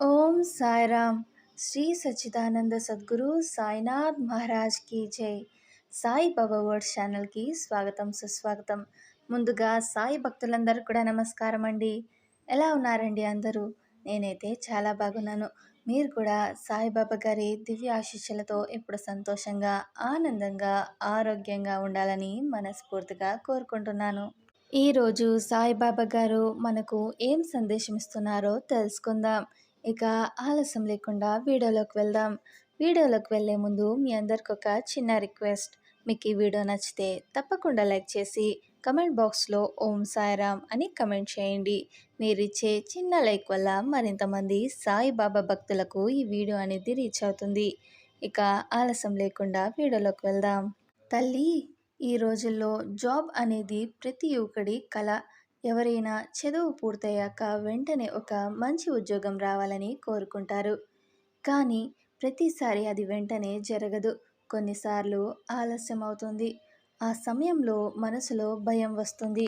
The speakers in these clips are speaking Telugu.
ఓం సాయిరామ్. శ్రీ సచ్చిదానంద సద్గురు సాయినాథ్ మహారాజ్ కీ జై. సాయి బాబా వర్డ్ ఛానల్కి స్వాగతం సుస్వాగతం. ముందుగా సాయి భక్తులందరూ కూడా నమస్కారం అండి. ఎలా ఉన్నారండి అందరూ? నేనైతే చాలా బాగున్నాను. మీరు కూడా సాయిబాబా గారి దివ్య ఆశీస్సులతో ఎప్పుడు సంతోషంగా ఆనందంగా ఆరోగ్యంగా ఉండాలని మనస్ఫూర్తిగా కోరుకుంటున్నాను. ఈరోజు సాయిబాబా గారు మనకు ఏం సందేశం ఇస్తున్నారో తెలుసుకుందాం. ఇక ఆలస్యం లేకుండా వీడియోలోకి వెళ్దాం. వీడియోలోకి వెళ్ళే ముందు మీ అందరికి ఒక చిన్న రిక్వెస్ట్. మీకు ఈ వీడియో నచ్చితే తప్పకుండా లైక్ చేసి కమెంట్ బాక్స్లో ఓం సాయిరామ్ అని కమెంట్ చేయండి. మీరు ఇచ్చే చిన్న లైక్ వల్ల మరింతమంది సాయిబాబా భక్తులకు ఈ వీడియో అనేది రీచ్ అవుతుంది. ఇక ఆలస్యం లేకుండా వీడియోలోకి వెళ్దాం. తల్లి ఈ రోజుల్లో జాబ్ అనేది ప్రతి యువకుడి కళ ఎవరైనా చదువు పూర్తయ్యాక వెంటనే ఒక మంచి ఉద్యోగం రావాలని కోరుకుంటారు. కానీ ప్రతిసారి అది వెంటనే జరగదు. కొన్నిసార్లు ఆలస్యం అవుతుంది. ఆ సమయంలో మనసులో భయం వస్తుంది.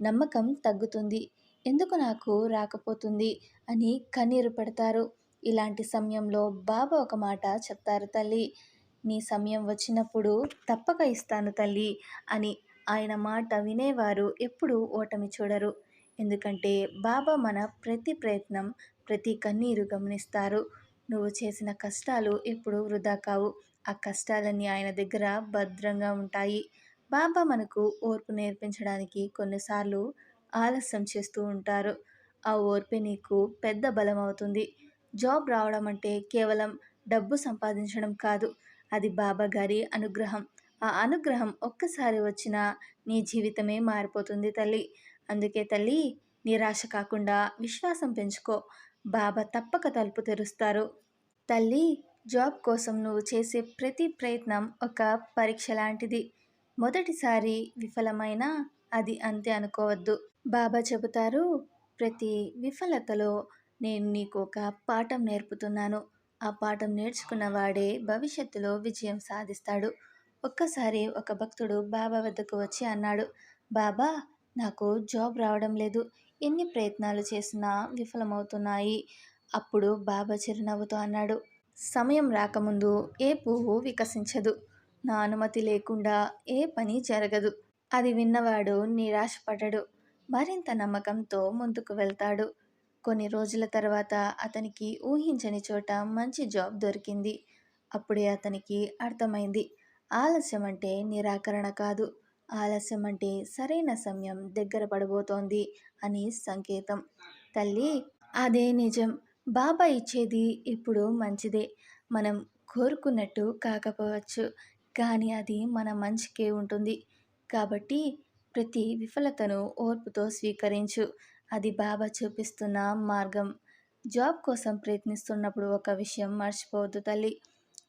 నమ్మకం తగ్గుతుంది. ఎందుకు నాకు రాకపోతుంది అని కన్నీరు పెడతారు. ఇలాంటి సమయంలో బాబా ఒక మాట చెప్తారు తల్లి. నీ సమయం వచ్చినప్పుడు తప్పక ఇస్తాను తల్లి అని ఆయన మాట వినేవారు ఎప్పుడూ ఓటమి చూడరు. ఎందుకంటే బాబా మన ప్రతి ప్రయత్నం ప్రతి కన్నీరు గమనిస్తారు. నువ్వు చేసిన కష్టాలు ఎప్పుడు వృధా కావు. ఆ కష్టాలన్నీ ఆయన దగ్గర భద్రంగా ఉంటాయి. బాబా మనకు ఓర్పు నేర్పించడానికి కొన్నిసార్లు ఆలస్యం చేస్తూ ఉంటారు. ఆ ఓర్పే నీకు పెద్ద బలం అవుతుంది. జాబ్ రావడం అంటే కేవలం డబ్బు సంపాదించడం కాదు. అది బాబా గారి అనుగ్రహం. ఆ అనుగ్రహం ఒక్కసారి వచ్చినా నీ జీవితమే మారిపోతుంది తల్లి. అందుకే తల్లి నిరాశ కాకుండా విశ్వాసం పెంచుకో. బాబా తప్పక తలుపు తెరుస్తారు. తల్లి జాబ్ కోసం నువ్వు చేసే ప్రతి ప్రయత్నం ఒక పరీక్ష లాంటిది. మొదటిసారి విఫలమైనా అది అంతే అనుకోవద్దు. బాబా చెబుతారు ప్రతి విఫలతలో నేను నీకు ఒక పాఠం నేర్పుతున్నాను. ఆ పాఠం నేర్చుకున్న వాడే భవిష్యత్తులో విజయం సాధిస్తాడు. ఒక్కసారి ఒక భక్తుడు బాబా వద్దకు వచ్చి అన్నాడు బాబా నాకు జాబ్ రావడం లేదు. ఎన్ని ప్రయత్నాలు చేసినా విఫలమవుతున్నాయి. అప్పుడు బాబా చిరునవ్వుతో అన్నాడు సమయం రాకముందు ఏ పువ్వు వికసించదు. నా అనుమతి లేకుండా ఏ పని జరగదు. అది విన్నవాడు నిరాశపడడు మరింత నమ్మకంతో ముందుకు వెళ్తాడు. కొన్ని రోజుల తర్వాత అతనికి ఊహించని చోట మంచి జాబ్ దొరికింది. అప్పుడే అతనికి అర్థమైంది ఆలస్యం అంటే నిరాకరణ కాదు. ఆలస్యం అంటే సరైన సమయం దగ్గర పడబోతోంది అని సంకేతం. తల్లి అదే నిజం. బాబా ఇచ్చేది ఇప్పుడు మంచిదే. మనం కోరుకున్నట్టు కాకపోవచ్చు. కానీ అది మన మంచికే ఉంటుంది. కాబట్టి ప్రతి విఫలతను ఓర్పుతో స్వీకరించు. అది బాబా చూపిస్తున్న మార్గం. జాబ్ కోసం ప్రయత్నిస్తున్నప్పుడు ఒక విషయం మర్చిపోవద్దు తల్లి.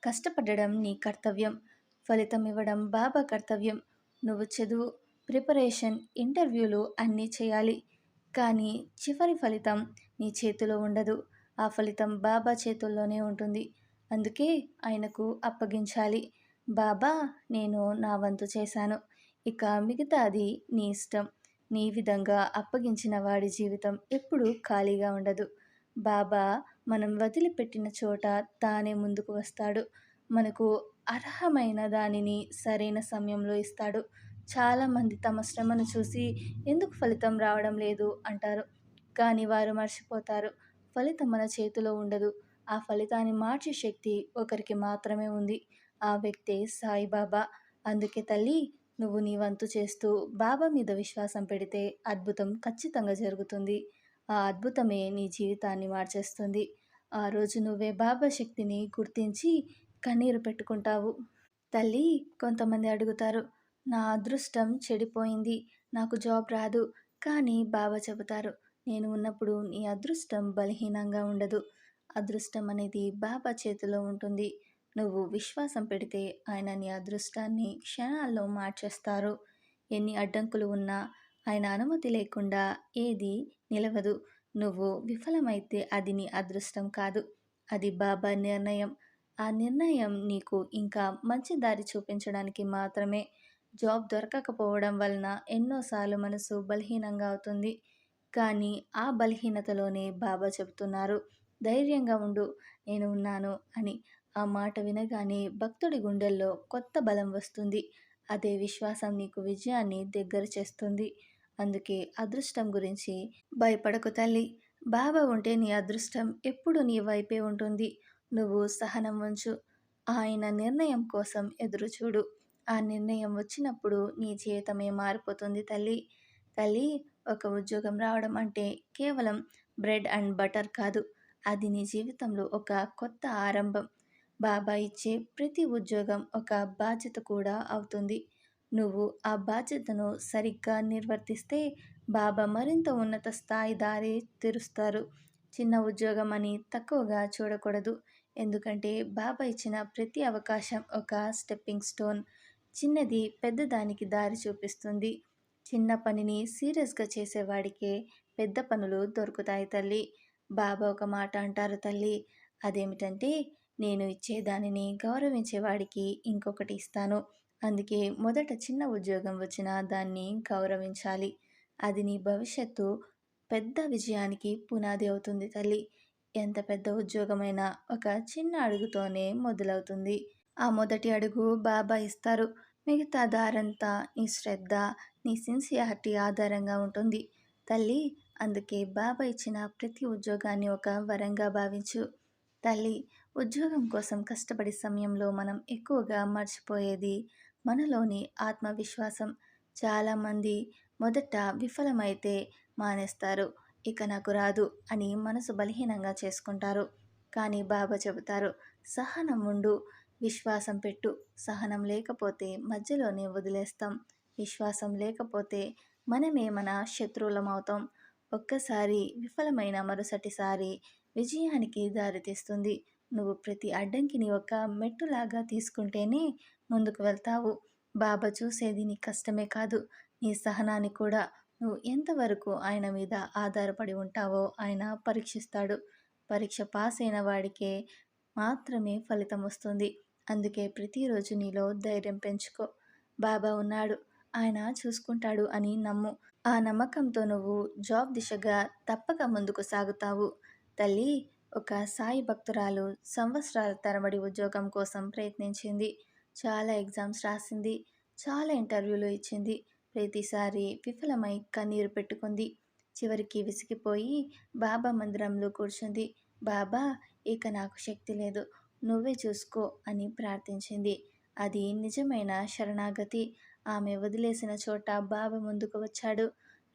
కష్టపడడం నీ కర్తవ్యం. ఫలితం ఇవ్వడం బాబా కర్తవ్యం. నువ్వు చదువు ప్రిపరేషన్ ఇంటర్వ్యూలు అన్నీ చేయాలి. కానీ చివరి ఫలితం నీ చేతిలో ఉండదు. ఆ ఫలితం బాబా చేతుల్లోనే ఉంటుంది. అందుకే ఆయనకు అప్పగించాలి. బాబా నేను నా వంతు చేశాను. ఇక మిగతాది నీ ఇష్టం. నీ విధంగా అప్పగించిన వాడి జీవితం ఎప్పుడూ ఖాళీగా ఉండదు. బాబా మనం వదిలిపెట్టిన చోట తానే ముందుకు వస్తాడు. మనకు అర్హమైన దానిని సరైన సమయంలో ఇస్తాడు. చాలామంది తమ శ్రమను చూసి ఎందుకు ఫలితం రావడం లేదు అంటారు. కానీ వారు మర్చిపోతారు. ఫలితం మన చేతిలో ఉండదు. ఆ ఫలితాన్ని మార్చే శక్తి ఒకరికి మాత్రమే ఉంది. ఆ వ్యక్తే సాయిబాబా. అందుకే తల్లి నువ్వు నీ వంతు చేస్తూ బాబా మీద విశ్వాసం పెడితే అద్భుతం ఖచ్చితంగా జరుగుతుంది. ఆ అద్భుతమే నీ జీవితాన్ని మార్చేస్తుంది. ఆ రోజు నువ్వే బాబా శక్తిని గుర్తించి కన్నీరు పెట్టుకుంటావు. తల్లి కొంతమంది అడుగుతారు. నా అదృష్టం చెడిపోయింది. నాకు జాబ్ రాదు. కానీ బాబా చెబుతారు నేను ఉన్నప్పుడు నీ అదృష్టం బలహీనంగా ఉండదు. అదృష్టం అనేది బాబా చేతిలో ఉంటుంది. నువ్వు విశ్వాసం పెడితే ఆయన నీ అదృష్టాన్ని క్షణాల్లో మార్చేస్తారు. ఎన్ని అడ్డంకులు ఉన్నా ఆయన అనుమతి లేకుండా ఏది నిలవదు. నువ్వు విఫలమైతే అది నీ అదృష్టం కాదు. అది బాబా నిర్ణయం. ఆ నిర్ణయం నీకు ఇంకా మంచి దారి చూపించడానికి మాత్రమే జాబ్ దొరకకపోవడం వలన ఎన్నోసార్లు మనసు బలహీనంగా అవుతుంది. కానీ ఆ బలహీనతలోనే బాబా చెబుతున్నారు ధైర్యంగా ఉండు నేను ఉన్నాను అని. ఆ మాట వినగానే భక్తుడి గుండెల్లో కొత్త బలం వస్తుంది. అదే విశ్వాసం నీకు విజయాన్ని దగ్గర చేస్తుంది. అందుకే అదృష్టం గురించి భయపడకు తల్లి. బాబా ఉంటే నీ అదృష్టం ఎప్పుడు నీ వైపే ఉంటుంది. నువ్వు సహనం ఉంచు. ఆయన నిర్ణయం కోసం ఎదురుచూడు ఆ నిర్ణయం వచ్చినప్పుడు నీ జీవితమే మారిపోతుంది తల్లి. తల్లి ఒక ఉద్యోగం రావడం అంటే కేవలం బ్రెడ్ అండ్ బటర్ కాదు. అది నీ జీవితంలో ఒక కొత్త ఆరంభం. బాబా ఇచ్చే ప్రతి ఉద్యోగం ఒక బాధ్యత కూడా అవుతుంది. నువ్వు ఆ బాధ్యతను సరిగ్గా నిర్వర్తిస్తే బాబా మరింత ఉన్నత స్థాయి దారి తెరుస్తారు. చిన్న ఉద్యోగం అని తక్కువగా చూడకూడదు. ఎందుకంటే బాబా ఇచ్చిన ప్రతి అవకాశం ఒక స్టెప్పింగ్ స్టోన్. చిన్నది పెద్దదానికి దారి చూపిస్తుంది. చిన్న పనిని సీరియస్గా చేసేవాడికే పెద్ద పనులు దొరుకుతాయి తల్లి. బాబా ఒక మాట అంటారు తల్లి. అదేమిటంటే నేను ఇచ్చే దానిని గౌరవించేవాడికి ఇంకొకటి ఇస్తాను. అందుకే మొదట చిన్న ఉద్యోగం వచ్చినా దాన్ని గౌరవించాలి. అది నీ భవిష్యత్తు పెద్ద విజయానికి పునాది అవుతుంది తల్లి. ఎంత పెద్ద ఉద్యోగమైనా ఒక చిన్న అడుగుతోనే మొదలవుతుంది. ఆ మొదటి అడుగు బాబా ఇస్తారు. మిగతా దారంతా నీ శ్రద్ధ నీ సిన్సియారిటీ ఆధారంగా ఉంటుంది. తల్లి అందుకే బాబా ఇచ్చిన ప్రతి ఉద్యోగాన్ని ఒక వరంగా భావించు. తల్లి ఉద్యోగం కోసం కష్టపడే సమయంలో మనం ఎక్కువగా మర్చిపోయేది మనలోని ఆత్మవిశ్వాసం. చాలామంది మొదట విఫలమైతే మానేస్తారు. ఇక నాకు రాదు అని మనసు బలహీనంగా చేసుకుంటారు. కానీ బాబా చెబుతారు సహనం ఉండు విశ్వాసం పెట్టు. సహనం లేకపోతే మధ్యలోనే వదిలేస్తాం. విశ్వాసం లేకపోతే మనమే మన శత్రువులమవుతాం. ఒక్కసారి విఫలమైన మరుసటిసారి విజయానికి దారితీస్తుంది నువ్వు ప్రతి అడ్డంకిని ఒక మెట్టులాగా తీసుకుంటేనే ముందుకు వెళ్తావు. బాబా చూసేది నీ కష్టమే కాదు నీ సహనాన్ని కూడా నువ్వు ఎంతవరకు ఆయన మీద ఆధారపడి ఉంటావో ఆయన పరీక్షిస్తాడు. పరీక్ష పాస్ అయిన వాడికే మాత్రమే ఫలితం వస్తుంది. అందుకే ప్రతిరోజు నీలో ధైర్యం పెంచుకో. బాబా ఉన్నాడు. ఆయన చూసుకుంటాడు అని నమ్ము. ఆ నమ్మకంతో నువ్వు జాబ్ దిశగా తప్పక ముందుకు సాగుతావు. తల్లి ఒక సాయి భక్తురాలు సంవత్సరాల తరబడి ఉద్యోగం కోసం ప్రయత్నించింది. చాలా ఎగ్జామ్స్ రాసింది. చాలా ఇంటర్వ్యూలు ఇచ్చింది. ప్రతిసారి విఫలమై కన్నీరు పెట్టుకుంది. చివరికి విసిగిపోయి బాబా మందిరంలో కూర్చుంది. బాబా ఇక నాకు శక్తి లేదు. నువ్వే చూసుకో అని ప్రార్థించింది. అది నిజమైన శరణాగతి. ఆమె వదిలేసిన చోట బాబా ముందుకు వచ్చాడు.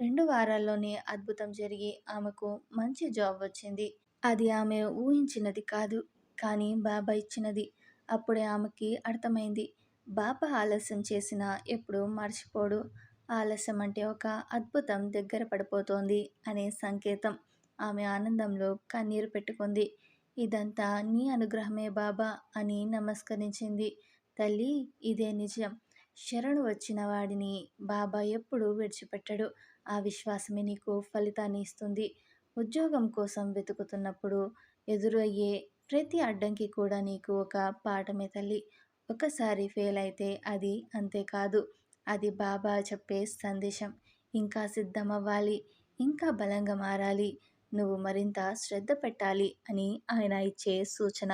రెండు వారాల్లోనే అద్భుతం జరిగి ఆమెకు మంచి జాబ్ వచ్చింది. అది ఆమె ఊహించినది కాదు కానీ బాబా ఇచ్చినది. అప్పుడే ఆమెకి అర్థమైంది. బాబా ఆలస్యం చేసినా ఎప్పుడు మర్చిపోడు. ఆలస్యం అంటే ఒక అద్భుతం దగ్గర పడిపోతోంది అనే సంకేతం ఆమె ఆనందంలో కన్నీరు పెట్టుకుంది. ఇదంతా నీ అనుగ్రహమే బాబా అని నమస్కరించింది. తల్లి ఇదే నిజం. శరణు వచ్చిన వాడిని బాబా ఎప్పుడూ విడిచిపెట్టడు. ఆ విశ్వాసమే నీకు ఫలితాన్ని ఇస్తుంది. ఉద్యోగం కోసం వెతుకుతున్నప్పుడు ఎదురయ్యే ప్రతి అడ్డంకి కూడా నీకు ఒక పాఠమే తల్లి. ఒకసారి ఫెయిల్ అయితే అది అంతేకాదు అది బాబా చెప్పే సందేశం. ఇంకా సిద్ధమవ్వాలి. ఇంకా బలంగా మారాలి. నువ్వు మరింత శ్రద్ధ పెట్టాలి అని ఆయన ఇచ్చే సూచన.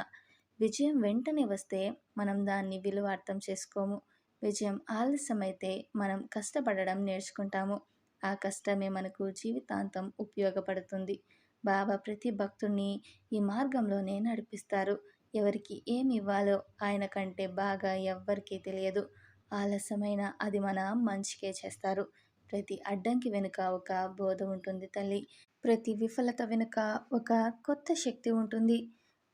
విజయం వెంటనే వస్తే మనం దాన్ని విలువ అర్థం చేసుకోము. విజయం ఆలస్యమైతే మనం కష్టపడడం నేర్చుకుంటాము. ఆ కష్టమే మనకు జీవితాంతం ఉపయోగపడుతుంది. బాబా ప్రతి భక్తుడిని ఈ మార్గంలోనే నడిపిస్తారు. ఎవరికి ఏమి ఇవ్వాలో ఆయన కంటే బాగా ఎవ్వరికీ తెలియదు. ఆలస్యమైన అది మన మంచికే చేస్తారు. ప్రతి అడ్డంకి వెనుక ఒక బోధ ఉంటుంది తల్లి. ప్రతి విఫలత వెనుక ఒక కొత్త శక్తి ఉంటుంది.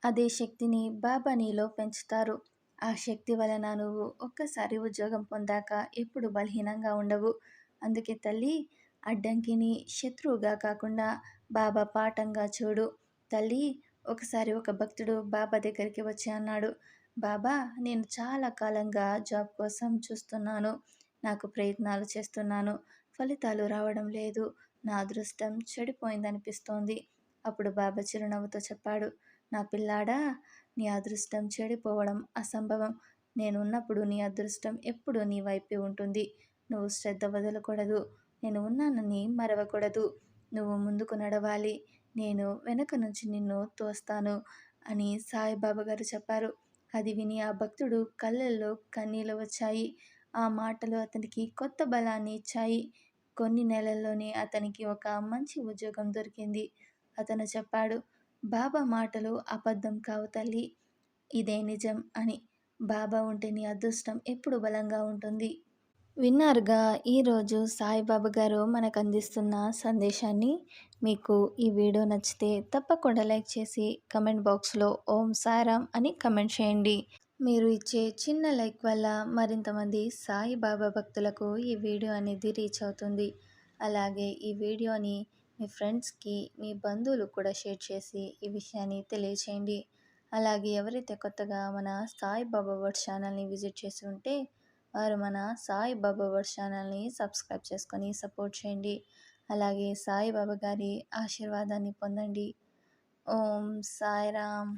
అదే శక్తిని బాబా నీలో పెంచుతారు. ఆ శక్తి వలన నువ్వు ఒక్కసారి ఉద్యోగం పొందాక ఎప్పుడు బలహీనంగా ఉండవు. అందుకే తల్లి అడ్డంకిని శత్రువుగా కాకుండా బాబా పాఠంగా చూడు. తల్లి ఒకసారి ఒక భక్తుడు బాబా దగ్గరికి వచ్చి అన్నాడు బాబా నేను చాలా కాలంగా జాబ్ కోసం చూస్తున్నాను. నాకు ప్రయత్నాలు చేస్తున్నాను. ఫలితాలు రావడం లేదు. నా అదృష్టం చెడిపోయిందనిపిస్తోంది. అప్పుడు బాబా చిరునవ్వుతో చెప్పాడు నా పిల్లాడా నీ అదృష్టం చెడిపోవడం అసంభవం. నేను ఉన్నప్పుడు నీ అదృష్టం ఎప్పుడు నీ వైపే ఉంటుంది. నువ్వు శ్రద్ధ వదలకూడదు. నేను ఉన్నానని మరవకూడదు. నువ్వు ముందుకు నడవాలి. నేను వెనక నుంచి నిన్ను తోస్తాను అని సాయిబాబా గారు చెప్పారు. అది విని ఆ భక్తుడు కళ్ళల్లో కన్నీళ్ళు వచ్చాయి. ఆ మాటలు అతనికి కొత్త బలాన్ని ఇచ్చాయి. కొన్ని నెలల్లోనే అతనికి ఒక మంచి ఉద్యోగం దొరికింది. అతను చెప్పాడు బాబా మాటలు అబద్ధం కావు తల్లి. ఇదే నిజం అని. బాబా ఉంటే నీ అదృష్టం ఎప్పుడు బలంగా ఉంటుంది. విన్నారుగా ఈరోజు సాయిబాబా గారు మనకు అందిస్తున్న సందేశాన్ని మీకు ఈ వీడియో నచ్చితే తప్పకుండా లైక్ చేసి కమెంట్ బాక్స్లో ఓం సారామ్ అని కమెంట్ చేయండి. మీరు ఇచ్చే చిన్న లైక్ వల్ల మరింతమంది సాయిబాబా భక్తులకు ఈ వీడియో అనేది రీచ్ అవుతుంది. అలాగే ఈ వీడియోని మీ ఫ్రెండ్స్కి మీ బంధువులు కూడా షేర్ చేసి ఈ విషయాన్ని తెలియచేయండి. అలాగే ఎవరైతే కొత్తగా మన సాయిబాబా వర్డ్ ఛానల్ని విజిట్ చేసి ఉంటే వారు మన సాయిబాబా వర్డ్ ఛానల్ని సబ్స్క్రైబ్ చేసుకొని సపోర్ట్ చేయండి. అలాగే సాయిబాబా గారి ఆశీర్వాదాన్ని పొందండి. ఓం సాయిరామ్.